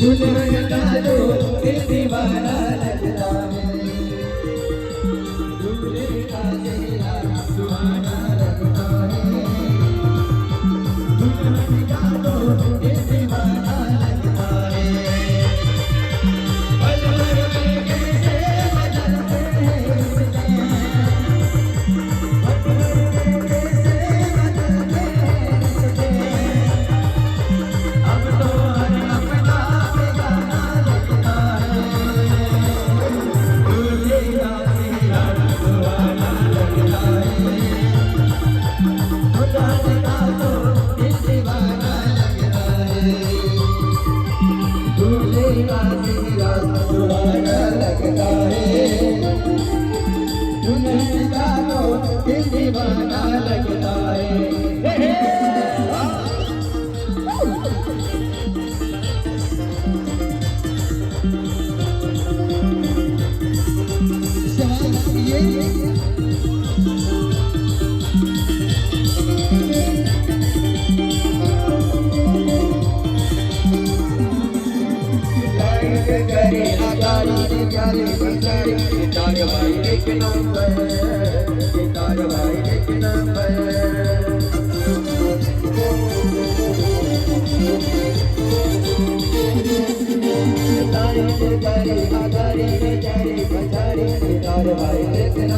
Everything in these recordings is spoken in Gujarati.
呜呜。Yeah. ચાલે બચારી તાર ભાઈ એક નંબર તાર ભાઈ એક નંબર તારી સરકારી આધારી તાર number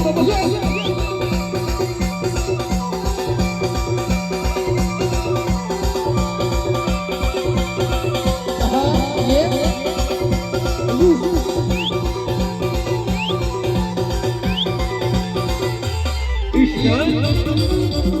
Dön.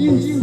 You.